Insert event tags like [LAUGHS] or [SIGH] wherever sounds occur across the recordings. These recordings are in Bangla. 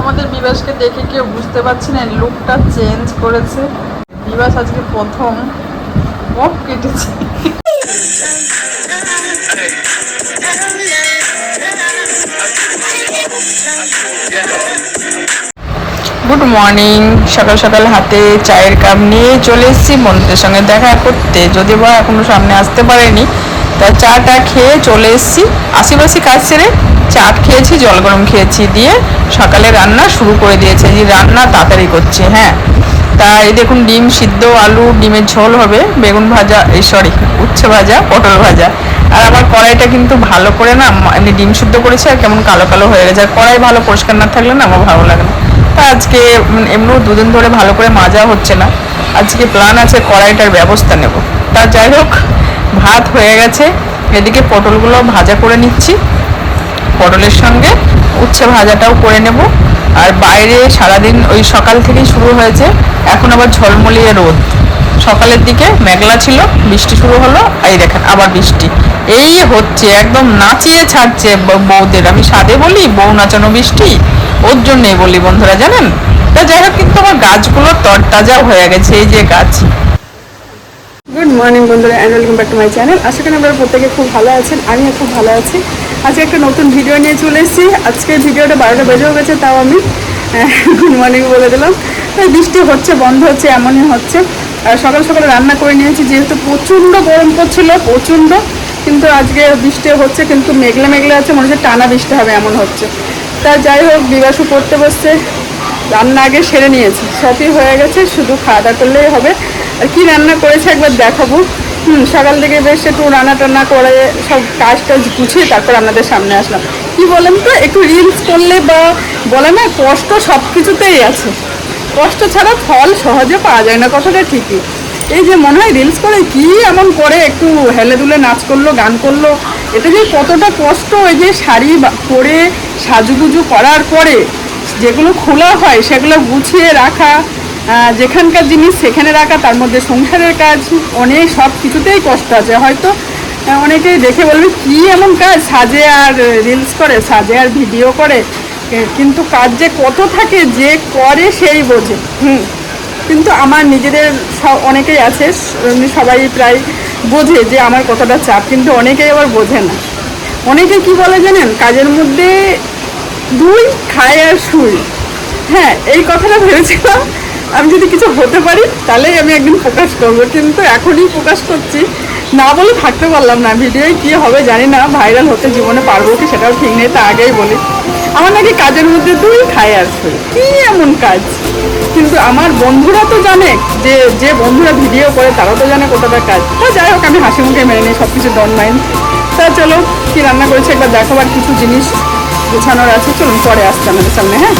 আমাদের বিবাসকে দেখে কেউ বুঝতে পারছি না লুকটা চেঞ্জ করেছে। বিবাস আজকে প্রথম মপ কেটেছে। গুড মর্নিং সকাল সকাল হাতে চায়ের কাপ নিয়ে চলে এসেছি। বন্ধুদের সঙ্গে দেখা করতে। যদি বা এখনও সামনে আসতে পারেনি তা চাটা খেয়ে চলে এসেছি। আশিপাশি কাজ সেরে চাট খেয়েছি, জল গরম খেয়েছি দিয়ে সকালে রান্না শুরু করে দিয়েছে। যে রান্না তাড়াতাড়ি করছে হ্যাঁ। তা এই দেখুন ডিম সিদ্ধ, আলু, ডিমের ঝোল হবে, বেগুন ভাজা, এই সরি, উচ্ছে ভাজা, পটল ভাজা। আর আমার কড়াইটা কিন্তু ভালো করে না এমনি ডিম সিদ্ধ করেছে আর কেমন কালো কালো হয়ে গেছে। আর কড়াই ভালো পরিষ্কার না থাকলে না আমার ভালো লাগে না। তা আজকে এমনিও দুদিন ধরে ভালো করে মাজা হচ্ছে না। আজকে প্ল্যান আছে কড়াইটার ব্যবস্থা নেব। তা যাই হোক ভাত হয়ে গেছে। এদিকে পটলগুলো ভাজা করে নিচ্ছি। পটলের সঙ্গে উচ্ছে ভাজাটাও করে নেব। আর বাইরে সারাদিন ওই সকাল থেকেই শুরু হয়েছে। এখন আবার ঝলমলিয়ে রোদ। সকালের দিকে মেঘলা ছিল, বৃষ্টি শুরু হলো। এই দেখেন, আবার বৃষ্টি। এই হচ্ছে, একদম নাচিয়ে ছাড়ছে বউদের। আমি সাদে বলি, বউ নাচানো বৃষ্টি। ওর জন্যই বলি বন্ধুরা, জানেন? তা যাই হোক, কিন্তু আমার গাছগুলো তরতাজা হয়ে গেছে, এই যে গাছ। গুড মর্নিং বন্ধুরা and welcome back to my channel আশা করি আপনারা প্রত্যেকে খুব ভালো আছেন, আমিও খুব ভালো আছি। আজকে একটা নতুন ভিডিও নিয়ে চলে এসেছি। আজকে ভিডিওটা বারোটা বেজেও গেছে, তাও আমি গুড মর্নিং বলে দিলাম। বৃষ্টি হচ্ছে, বন্ধ হচ্ছে, এমনই হচ্ছে। আর সকাল সকালে রান্না করে নিয়েছি, যেহেতু প্রচণ্ড গরম পড়ছিল, প্রচণ্ড। কিন্তু আজকে বৃষ্টি হচ্ছে, কিন্তু মেঘলে মেঘলে আছে, মনে হচ্ছে টানা বৃষ্টি হবে, এমন হচ্ছে। তা যাই হোক বিবাসু পড়তে বসছে। রান্না আগে সেরে নিয়েছি, সবই হয়ে গেছে, শুধু খাওয়া দাওয়া করলেই হবে। আর কি রান্না করেছে একবার দেখাবো। হুম, সকাল থেকে বেশ একটু রান্না টান্না করে সব কাজ টাজ গুছিয়ে তারপর আপনাদের সামনে আসলাম। কি বলেন তো, একটু রিলস করলে বা বলে না, কষ্ট সব কিছুতেই আছে। কষ্ট ছাড়া ফল সহজে পাওয়া যায় না, কথাটা ঠিকই। এই যে মনে হয় রিলস করে কি এমন করে, একটু হেলে দুলে নাচ করল, গান করল এটা যে কতটা কষ্ট ওই যে শাড়ি পরে সাজুগুজু করার পরে যেগুলো খোলা হয় সেগুলো গুছিয়ে রাখা যেখানকার জিনিস সেখানে রাখা, তার মধ্যে সংসারের কাজ, অনেক সব কিছুতেই কষ্ট আছে। হয়তো অনেকেই দেখে বলবে, কি এমন কাজ? সাজে আর রিলস করে, সাজে আর ভিডিও করে। কিন্তু কাজ যে কত থাকে, যে করে সেই বোঝে। হুম। কিন্তু আমার নিজেদের স- অনেকেই আছে সবাই প্রায় বোঝে যে আমার কতটা চাপ, কিন্তু অনেকেই আবার বোঝে না। অনেকে কি বলে জানেন? কাজের মধ্যে দুই, খায় আর শুই। হ্যাঁ এই কথাটা ভেবেছিলাম। আমি যদি কিছু হতে পারি, তাহলেই আমি একদিন প্রকাশ করব। কিন্তু এখনই প্রকাশ করছি। না বলে থাকতে পারলাম না। ভিডিওয় কী হবে জানি না। ভাইরাল হতে জীবনে পারব কি সেটাও ঠিক নেই, তা আগেই বলি। আমার নাকি কাজের মধ্যে দুই খায় আর শুই কী এমন কাজ? কিন্তু আমার বন্ধুরা তো জানে, যে যে বন্ধুরা ভিডিও করে, তারা তো জানে কতটা কাজ। তা যাই হোক, আমি হাসি মুখে মেনে নিই সব কিছু ডন মাইন্ড তা চলো, কি রান্না করেছি একবার দেখাবার কিছু জিনিস গোছানোর আছে। চলুন, পরে আসছে আমাদের সামনে হ্যাঁ?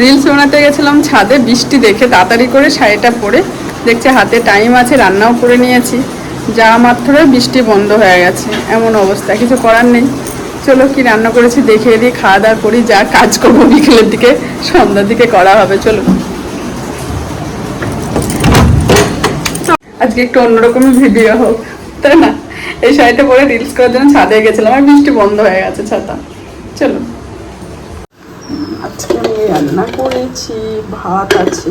রিলস বানাতে গেছিলাম ছাদে, বৃষ্টি দেখে তাড়াতাড়ি করে শাড়িটা পরে দেখছি হাতে টাইম আছে, রান্নাও করে নিয়েছি। যা মাত্র বৃষ্টি বন্ধ হয়ে গেছে, এমন অবস্থা, কিছু করার নেই। চলো কি রান্না করেছি দেখে দিয়ে খাওয়া দাওয়া করি, যা কাজ করব বিকেলের দিকে, সন্ধ্যার দিকে করা হবে, চলো। আজকে একটু অন্যরকম ভিডিও হোক, তাই না? এই শাড়িটা পরে রিলস করার জন্য ছাদে গেছিলাম, আর বৃষ্টি বন্ধ হয়ে গেছে ছাতা চলো। আজকে আমি রান্না করেছি, ভাত আছে,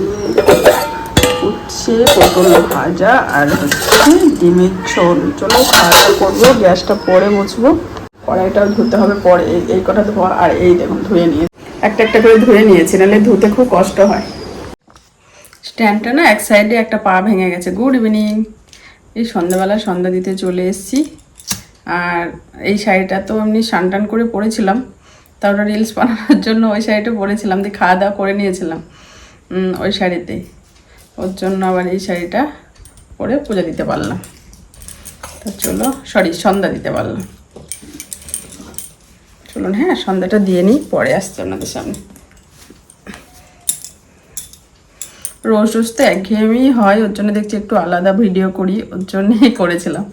উচ্ছে, পটল ভাজা আর হচ্ছে ডিমের ঝোল। চলো খাওয়া করব, গ্যাসটা পরে মুছবো। কড়াইটাও ধুতে হবে পরে, এই- কটা ধোয়া, আর এই দেখুন, ধুয়ে নিয়ে একটা একটা করে ধুয়ে নিয়েছি, নাহলে ধুতে খুব কষ্ট হয়। স্ট্যান্ডটা না এক সাইডে একটা পা ভেঙে গেছে। Good evening. এই সন্ধ্যাবেলা সন্ধ্যা দিতে চলে এসেছি। আর এই শাড়িটা তো এমনি টান করে পরেছিলাম। তারপরে রিলস বানানোর জন্য ওই শাড়িটা পরেছিলাম, দিয়ে খাওয়া দাওয়া করে নিয়েছিলাম ওই শাড়িতে। ওর জন্য আবার এই শাড়িটা পরে পূজা দিতে পারলাম। তা চলো সরি সন্ধ্যা দিতে পারলাম। চলুন হ্যাঁ সন্ধ্যাটা দিয়ে নিই, পরে আসছি আপনাদের সামনে। রোজ রোজ তো একঘেয়েমি হয়, ওর জন্য দেখছি একটু আলাদা ভিডিও করি, ওর জন্যই করেছিলাম।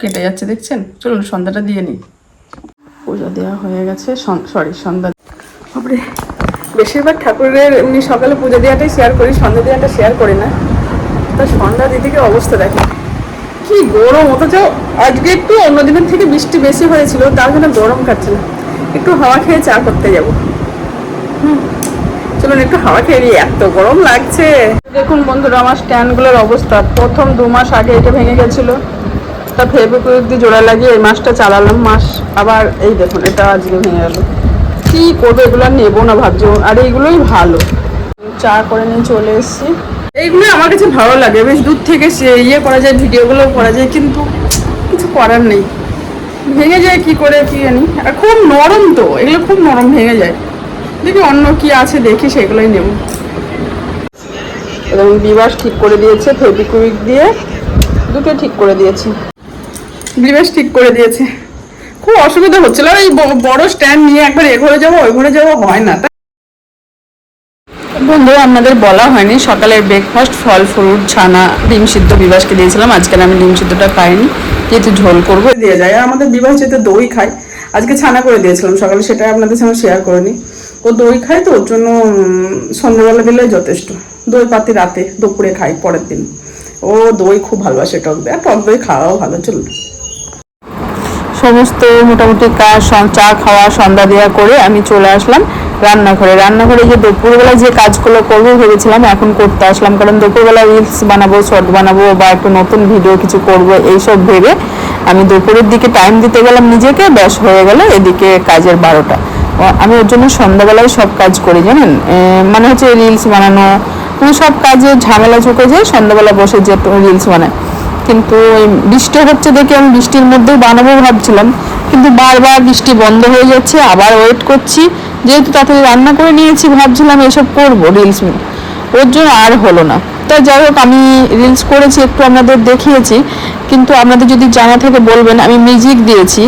কেটে যাচ্ছে, দেখছেন? চলুন, সন্ধ্যাটা দিয়ে নিই। পূজা দেওয়া হয়ে গেছে সরি সন্ধ্যা। বাপরে, বেশিরভাগ ঠাকুরের এমনি সকালে পুজো দেওয়াটাই শেয়ার করি, সন্ধ্যা দেওয়াটা শেয়ার করি না। তা সন্ধ্যা দিদিকে অবস্থা দেখে কি গরম, অথচ আজকে একটু অন্য দিনের থেকে বৃষ্টি বেশি হয়েছিল, তার জন্য গরম কাটছে না। একটু হাওয়া খেয়ে চা করতে যাব। হুম, চলুন, একটু হাওয়া খেয়ে নিই, এত গরম লাগছে। দেখুন বন্ধুরা, আমার স্ট্যান্ডগুলোর অবস্থা। প্রথম দু মাস আগে এটা ভেঙে গেছিল। তা ফেব্রিকুইক দিয়ে জোড়া লাগিয়ে এই মাসটা চালালাম। মাস আবার এই দেখুন, এটা আজকে ভেঙে গেল। কি করব, এগুলো নেব না ভাবছি। আর এইগুলোই ভালো। চা করে নিয়ে চলে এসেছি। এইগুলো আমার কাছে ভালো লাগে। বেশ দূর থেকে সে ইয়ে করা যায় ভিডিওগুলো করা যায়, কিন্তু কিছু করার নেই। ভেঙে যায় কি করে কি জানি। আর খুব নরম তো, এগুলো খুব নরম ভেঙে যায়। দেখি অন্য কি আছে, দেখি সেগুলোই নেব। এবং বিবাস ঠিক করে দিয়েছে ফেবিকুইক দিয়ে। দুটো ঠিক করে দিয়েছি। বিবাস ঠিক করে দিয়েছে। খুব অসুবিধা হচ্ছিল। এই বড় স্ট্যান্ড নিয়ে একবার এ ঘরে যাব ওই ঘরে যাব হয় না। বন্ধু আপনাদের বলা হয়নি। সকালের ব্রেকফাস্ট ফল ফ্রুট ছানা, ডিম সিদ্ধ বিবাসকে দিয়েছিলাম। আজকে আমি ডিম সিদ্ধটা খাইনি যেহেতু ঝোল করব। দিয়ে যায়। আমাদের বিবাস যেহেতু দই খায়, আজকে ছানা করে দিয়েছিলাম সকালে। সেটা আপনাদের সঙ্গে শেয়ার করে করিনি। ও দই খায় তো, ওর জন্য সন্ধ্যাবেলা দিলে যথেষ্ট। দই পাতি রাতে, দুপুরে খাই পরের দিন। ও দই খুব ভালোবাসে টক আর টক দই খাওয়াও ভালো, চলবে। সমস্ত মোটামুটি কাজ চা খাওয়া, সন্ধ্যা দেওয়া করে আমি চলে আসলাম রান্নাঘরে। রান্নাঘরে যে দুপুরবেলা যে কাজগুলো করব ভেবেছিলাম, এখন করতে আসলাম। কারণ দুপুরবেলা রিলস বানাবো শর্ট বানাবো বা একটু নতুন ভিডিও কিছু করব, এইসব ভেবে আমি দুপুরের দিকে টাইম দিতে গেলাম নিজেকে, ব্যাস হয়ে গেল এদিকে কাজের বারোটা। আমি ওর জন্য সন্ধ্যাবেলায় সব কাজ করি, জানেন? মানে হচ্ছে রিলস বানানো মানে সব কাজে ঝামেলা চুকে যায়, সন্ধ্যাবেলা বসে যে রিলস বানায়। কিন্তু এই বৃষ্টি হচ্ছে দেখে আমি বৃষ্টির মধ্যেই বানাবো ভাবছিলাম। কিন্তু বারবার বৃষ্টি বন্ধ হয়ে যাচ্ছে, আবার ওয়েট করছি। যেহেতু তাড়াতাড়ি রান্না করে নিয়েছি, ভাবছিলাম এসব করব রিলস ওর জন্য আর হলো না। তাই যাই হোক, আমি রিলস করেছি, একটু আপনাদের দেখিয়েছি। কিন্তু আপনাদের যদি জানা থেকে বলবেন, আমি মিউজিক দিয়েছি।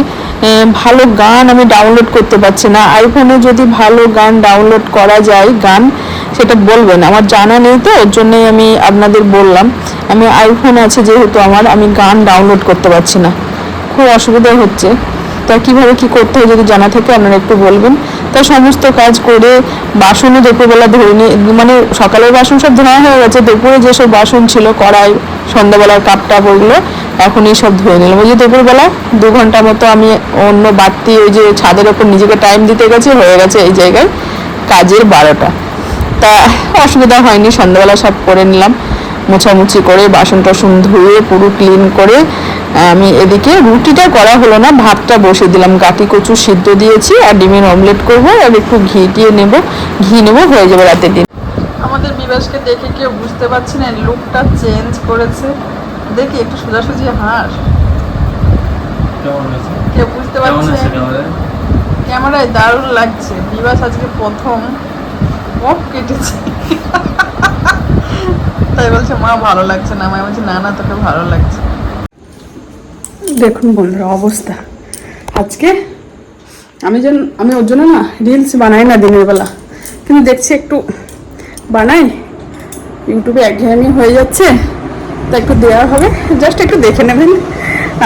ভালো গান আমি ডাউনলোড করতে পারছি না। আইফোনে যদি ভালো গান ডাউনলোড করা যায়, গান সেটা বলবেন। আমার জানা নেই তো, ওর জন্যই আমি আপনাদের বললাম। আমি আইফোন আছে যেহেতু আমার, আমি গান ডাউনলোড করতে পারছি না। খুব অসুবিধা হচ্ছে। তা কীভাবে কি করতে হয় যদি জানা থাকে আপনারা একটু বলবেন। তা সমস্ত কাজ করে বাসনও দুপুরবেলা ধরে নিয়ে মানে সকালের বাসন সব ধোয়া হয়ে গেছে, দুপুরে যেসব বাসন ছিল, কড়াই, সন্ধ্যাবেলার কাপ টাপ ওগুলো, এখনই সব ধুয়ে নিলাম। ওই যে দুপুরবেলা দু ঘণ্টা মতো আমি অন্য বাড়তি ওই যে ছাদের ওপর নিজেকে টাইম দিতে গেছি, হয়ে গেছে এই জায়গায় কাজের বারোটা। তা অসুবিধা হয়নি সন্ধ্যাবেলা সব করে নিলাম মোছামুছি করে বাসন টাসন ধুয়ে পুরো ক্লিন করে আমি এদিকে রুটিটা করা হলো না ভাতটা বসে দিলাম গাটি কচু সিদ্ধ দিয়েছি আর ডিমের অমলেট করব আর একটু ঘি দিয়ে নেব ঘি নেব হয়ে যাবে রাতের দিন। আমাদের বিবাসকে দেখে কেউ বুঝতে পারছি না লুকটা চেঞ্জ করেছে। দেখি একটু সোজাসুজি হাস। কেউ বুঝতে পারছে? ক্যামেরায়? ক্যামেরায় দারুণ লাগছে। বিবাস আজকে প্রথম। পপ তাই বলছে, মা, ভালো লাগছে না। মা বলছে, না না, তোকে ভালো লাগছে দেখুন বন্ধুরা, অবস্থা। আজকে আমি যেন, আমি ওর জন্য না রিলস বানাই না দিনের বেলা। কিন্তু দেখছি একটু বানাই। ইউটিউবে একঘেয়েমি হয়ে যাচ্ছে। তা একটু দেওয়া হবে। জাস্ট একটু দেখে নেবেন।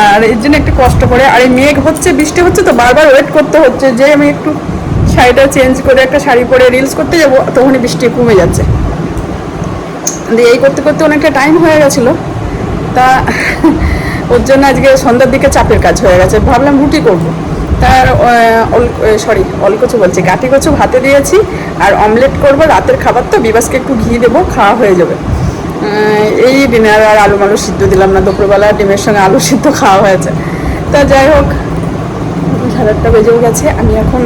আর এর জন্য একটু কষ্ট করে। আর এই মেঘ হচ্ছে, বৃষ্টি হচ্ছে, তো বারবার ওয়েট করতে হচ্ছে যে আমি একটু শাড়িটা চেঞ্জ করে একটা শাড়ি পরে রিলস করতে যাব, তখনই বৃষ্টি কমে যাচ্ছে। দিয়ে এই করতে করতে অনেকটা টাইম হয়ে গেছিল। তা [LAUGHS] ওর জন্য আজকে সন্ধ্যার দিকে চাপের কাজ হয়ে গেছে। ভাবলাম রুটি করব। তার সরি অলকচু বলছি, গাটি কচু ভাতে দিয়েছি, আর অমলেট করব। রাতের খাবার তো, বিবাসকে একটু ঘি দেবো, খাওয়া হয়ে যাবে। এই ডিনার আর আলু মালু সিদ্ধ দিলাম না। দুপুরবেলা ডিমের সঙ্গে আলু সিদ্ধ খাওয়া হয়েছে। তা যাই হোক সাড়ে বেজেও গেছে। আমি এখন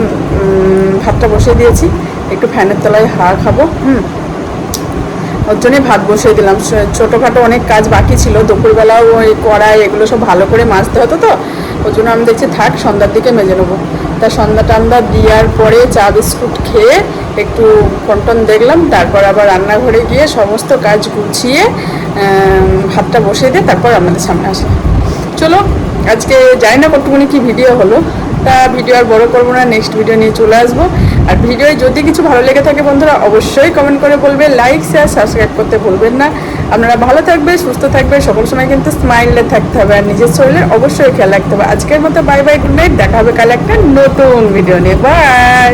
ভাতটা বসিয়ে দিয়েছি। একটু ফ্যানের তলায় হাওয়া খাব, হুম। ওর জন্যই ভাত বসিয়ে দিলাম। ছোটোখাটো অনেক কাজ বাকি ছিল। দুপুরবেলাও ওই কড়াই, এগুলো সব ভালো করে মাজতে হতো তো। ওর জন্য আমি দেখছি, থাক, সন্ধ্যার দিকে মেজে নেব। তা সন্ধ্যা টান্দা দেওয়ার পরে চা বিস্কুট খেয়ে একটু ফোনটন দেখলাম। তারপর আবার রান্নাঘরে গিয়ে সমস্ত কাজ গুছিয়ে ভাতটা বসিয়ে দিয়ে তারপর আপনাদের সামনে আসি চলো, আজকে জানি না কতটুকুনি কি ভিডিও হলো। তা ভিডিও আর বড় করব না নেক্সট ভিডিও নিয়ে চলে আসব। আর ভিডিওয় যদি কিছু ভালো লেগে থাকে বন্ধুরা, অবশ্যই কমেন্ট করে বলবে লাইক শেয়ার সাবস্ক্রাইব করতে ভুলবেন না। আপনারা ভালো থাকবে, সুস্থ থাকবে, সকল সময় কিন্তু স্মাইলে থাকতে হবে, আর নিজের শরীরের অবশ্যই খেয়াল রাখতে হবে। আজকের মতো বাই বাই গুড নাইট দেখা হবে কাল একটা নতুন ভিডিও নিয়ে। বাই